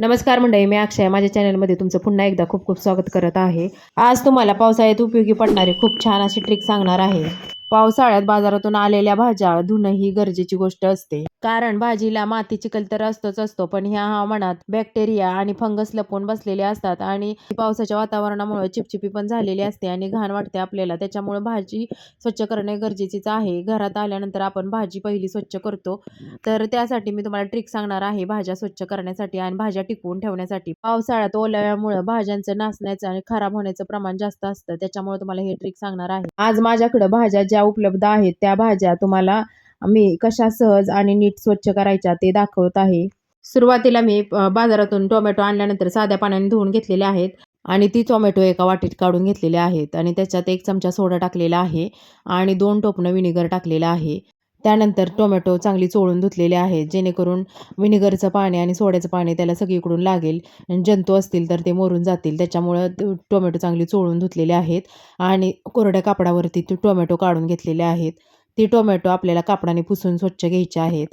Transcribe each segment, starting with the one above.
नमस्कार मंडळी मी अक्षय. माझ्या चॅनलमध्ये तुमचं पुन्हा एकदा खूप खूप स्वागत करत आहे. आज तुम्हाला पावसाळ्यात उपयोगी पडणारी खूप छान अशी ट्रिक सांगणार आहे. पावसाळ्यात बाजारातून आलेल्या भाज्या धुणं ही गरजेची गोष्ट असते. कारण भाजीला माती चिखल तर असतोच असतो पण ह्या हवामानात बॅक्टेरिया आणि फंगस लपून बसलेले असतात आणि पावसाच्या वातावरणामुळे चिपचिपी पण झालेली असते आणि घाण वाटते आपल्याला. त्याच्यामुळे भाजी स्वच्छ करणे गरजेचेच आहे. घरात आल्यानंतर आपण भाजी पहिली स्वच्छ करतो. तर त्यासाठी मी तुम्हाला ट्रिक सांगणार आहे भाज्या स्वच्छ करण्यासाठी आणि भाज्या टिकवून ठेवण्यासाठी. पावसाळ्यात ओलाव्यामुळे भाज्यांचं नासण्याचं आणि खराब होण्याचं प्रमाण जास्त असतं. त्याच्यामुळे तुम्हाला हे ट्रिक सांगणार आहे. आज माझ्याकडे भाज्या ज्या उपलब्ध आहेत त्या भाज्या तुम्हाला मी कशा सहज आणि नीट स्वच्छ करायच्या ते दाखवत आहे. सुरुवातीला मी बाजारातून टोमॅटो आणल्यानंतर साध्या पाण्याने धुवून घेतलेले आहेत आणि ती टोमॅटो एका वाटीत काढून घेतलेले आहेत आणि त्याच्यात एक चमचा सोडा टाकलेला आहे आणि दोन टोपणं विनेगर टाकलेलं आहे. त्यानंतर टोमॅटो चांगली चोळून धुतलेले आहेत जेणेकरून विनेगरचं पाणी आणि सोड्याचं पाणी त्याला सगळीकडून लागेल. जंतू असतील तर ते मरून जातील त्याच्यामुळं टोमॅटो चांगली चोळून धुतलेले आहेत आणि कोरड्या कापडावरती ते टोमॅटो काढून घेतलेले आहेत. ती टोमॅटो आपल्याला कापडाने पुसून स्वच्छ घ्यायचे आहेत.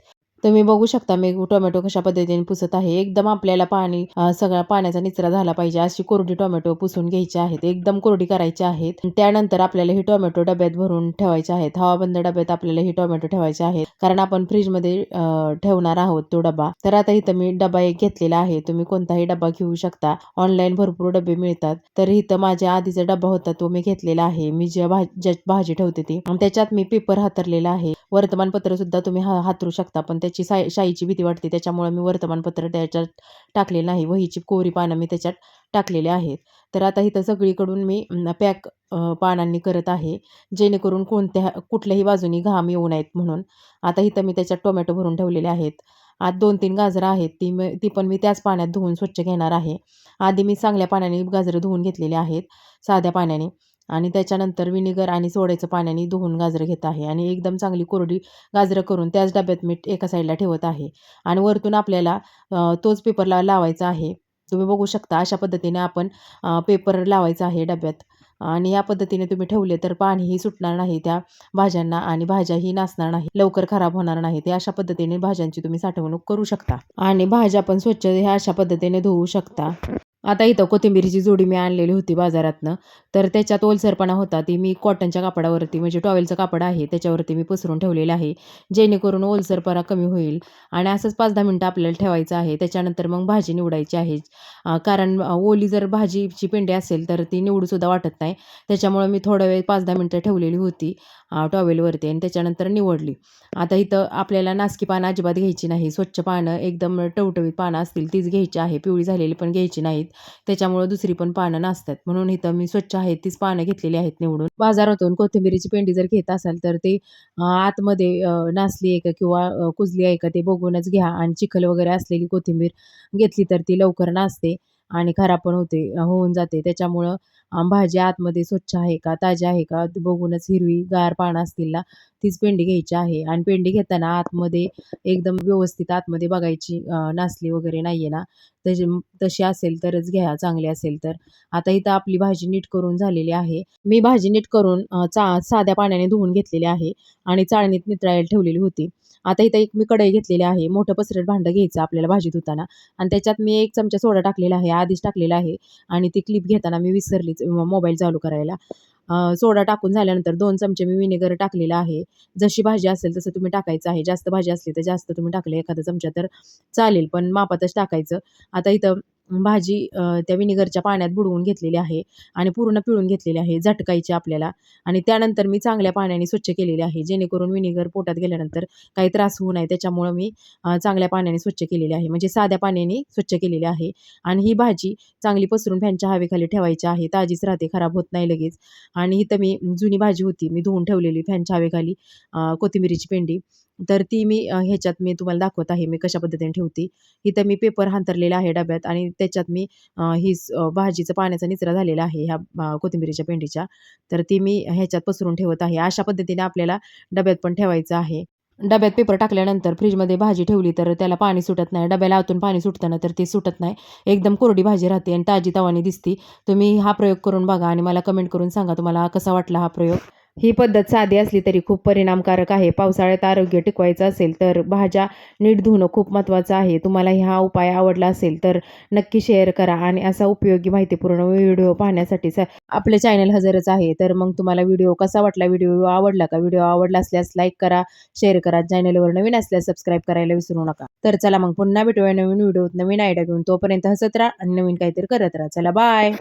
तुम्ही बघू शकता मी टोमॅटो कशा पद्धतीने पुसत आहे. एकदम आपल्याला पाणी सगळा पाण्याचा निचरा झाला पाहिजे. अशी कोरडी टोमॅटो पुसून घ्यायची आहेत. एकदम कोरडी करायची आहेत. त्यानंतर आपल्याला ही टोमॅटो डब्यात भरून ठेवायचे आहेत. हवाबंद डब्यात आपल्याला ही टोमॅटो ठेवायचे आहेत. कारण आपण फ्रीजमध्ये अ, ठेवणार आहोत तो डबा. तर आता इथं मी डबा एक घेतलेला आहे. तुम्ही कोणताही डबा घेऊ शकता. ऑनलाईन भरपूर डबे मिळतात. तर इथं माझ्या आधीचा डबा होता तो मी घेतलेला आहे. मी ज्या भाजी भाजी ठेवते ती. आणि त्याच्यात मी पेपर हातरलेला आहे. वर्तमानपत्र सुद्धा तुम्ही हा हातरू शकता. पण त्याची साय शाईची भीती वाटते. त्याच्यामुळे मी वर्तमानपत्र त्याच्यात टाकलेलं नाही. वहीची कोरी पानं मी त्याच्यात टाकलेले आहेत. तर आता इथं सगळीकडून मी पॅक पानांनी करत आहे. जेणेकरून कोणत्या कुठल्याही बाजूनी घाम येऊ नयेत म्हणून. आता इथं मी त्याच्यात टोमॅटो भरून ठेवलेले आहेत. आत दोन तीन गाजरं आहेत. ती मी ती पण मी त्याच पाण्यात धुवून स्वच्छ घेणार आहे. आधी मी चांगल्या पाण्याने गाजरं धुवून घेतलेली आहेत. साध्या पाण्याने. आणि त्याच्यानंतर विनेगर आणि सोड्याचं पाण्याने धुवून गाजरं घेत आहे. आणि एकदम चांगली कोरडी गाजरं करून त्याच डब्यात मी एका साईडला ठेवत आहे. आणि वरतून आपल्याला तोच पेपरला लावायचा आहे. तुम्ही बघू शकता अशा पद्धतीने आपण पेपर लावायचा आहे डब्यात. आणि या पद्धतीने तुम्ही ठेवले तर पाणीही सुटणार नाही त्या भाज्यांना आणि भाज्याही नासणार नाही. लवकर खराब होणार नाही. ते अशा पद्धतीने भाज्यांची तुम्ही साठवणूक करू शकता. आणि भाज्या पण स्वच्छ ह्या अशा पद्धतीने धुवू शकता. आता इथं कोथिंबीरीची जोडी मी आणलेली होती बाजारातनं. तर त्याच्यात ओलसरपणा होता. ती मी कॉटनच्या कापडावरती म्हणजे टॉवेलचं कापड आहे त्याच्यावरती मी पसरून ठेवलेलं आहे जेणेकरून ओलसरपणा कमी होईल. आणि असंच पाच दहा मिनटं आपल्याला ठेवायचं आहे. त्याच्यानंतर मग भाजी निवडायची आहे. कारण ओली जर भाजीची पेंडी असेल तर ती निवडूसुद्धा वाटत नाही. त्याच्यामुळं मी थोडा वेळ पाच दहा मिनटं ठेवलेली होती टॉवेलवरती आणि त्याच्यानंतर निवडली. आता इथं आपल्याला नासकी पानं अजिबात घ्यायची नाही. स्वच्छ पानं एकदम टवटवीत पानं असतील तीच घ्यायची आहे. पिवळी झालेली पण घ्यायची नाहीत. त्याच्यामुळं दुसरी पण पानं नसतात. म्हणून इथं मी स्वच्छ आहेत तीच पानं घेतलेली आहेत निवडून. बाजारातून कोथिंबीरीची पेंडी जर घेत असाल तर ते आतमध्ये नासली आहे का किंवा कुजली आहे का ते बघूनच घ्या. आणि चिखल वगैरे असलेली कोथिंबीर घेतली तर ती लवकर नासते. आणि खराब पण होते होऊन जाते. त्याच्यामुळं भाजी आतमध्ये स्वच्छ आहे का ताजी आहे का बघूनच हिरवी गार पानं असतील ना तीच पेंडी घ्यायची आहे. आणि पेंडी घेताना आतमध्ये एकदम व्यवस्थित आतमध्ये बघायची नासली वगैरे नाही आहे ना तशी तशी असेल तरच घ्या चांगली असेल तर. आता इथं आपली भाजी नीट करून झालेली आहे. मी भाजी नीट करून चा साध्या पाण्याने धुवून घेतलेली आहे आणि चाळणीत नितळायला ठेवलेली होती. आता इथं एक मी कढई घेतलेली आहे. मोठं पसरट भांडं घ्यायचं आपल्याला भाजी धुताना आणि त्याच्यात मी एक चमचा सोडा टाकलेला आहे. आधीच टाकलेला आहे. आणि ती क्लिप घेताना मी विसरलीच मोबाईल चालू करायला. सोडा टाकून झाल्यानंतर दोन चमचे मी विनेगर टाकलेला आहे. जशी भाजी असेल तसं तुम्ही टाकायचं आहे. जास्त भाजी असली तर जास्त तुम्ही टाकले एखादा चमचा तर चालेल पण मापातच टाकायचं. आता इथं भाजी त्या विनेगरच्या पाण्यात बुडवून घेतलेली आहे आणि पूर्ण पिळून घेतलेली आहे झटकायची आपल्याला. आणि त्यानंतर मी चांगल्या पाण्याने स्वच्छ केलेली आहे जेणेकरून विनेगर पोटात गेल्यानंतर काही त्रास होऊ नये त्याच्यामुळं मी चांगल्या पाण्याने स्वच्छ केलेली आहे. म्हणजे साध्या पाण्याने स्वच्छ केलेली आहे. आणि ही भाजी चांगली पसरून फॅनच्या हवेखाली ठेवायची आहे ताजीच राहते खराब होत नाही लगेच. आणि इथं मी जुनी भाजी होती मी धुवून ठेवलेली फॅनच्या हवेखाली कोथिंबिरीची कोथिंबीरीची पेंडी. तर ती मी ह्याच्यात मी तुम्हाला दाखवत आहे मी कशा पद्धतीने ठेवते. इथं मी पेपर हांतरलेला आहे डब्यात आणि त्याच्यात मी ही भाजीचं पाण्याचा निचरा झालेला आहे ह्या कोथिंबीरीच्या पेंडीच्या. तर ती मी ह्याच्यात पसरून ठेवत आहे. अशा पद्धतीने आपल्याला डब्यात पण ठेवायचं आहे. डब्यात पेपर टाकल्यानंतर फ्रीजमध्ये भाजी ठेवली तर त्याला पाणी सुटत नाही. डब्याला आतून पाणी सुटतं ना तर ते सुटत नाही. एकदम कोरडी भाजी राहते आणि ताजी तवानी दिसती. तुम्ही हा प्रयोग करून बघा आणि मला कमेंट करून सांगा तुम्हाला कसा वाटला हा प्रयोग. ही पद्धत साधी असली तरी खूप परिणामकारक आहे. पावसाळ्यात आरोग्य टिकवायचं असेल तर भाज्या नीट धुणं खूप महत्त्वाचं आहे. तुम्हाला हा उपाय आवडला असेल तर नक्की शेअर करा आणि असा उपयोगी माहितीपूर्ण व्हिडिओ पाहण्यासाठी स आपले चॅनल हजरच आहे. तर मग तुम्हाला व्हिडिओ कसा वाटला? व्हिडिओ आवडला का? व्हिडिओ आवडला असल्यास लाईक करा शेअर करा. चॅनलवर नवीन असल्यास सबस्क्राईब करायला विसरू नका. तर चला मग पुन्हा भेटूया नवीन व्हिडिओ नवीन आयडिया घेऊन तोपर्यंत हसत राहा आणि नवीन काहीतरी करत राहा. चला बाय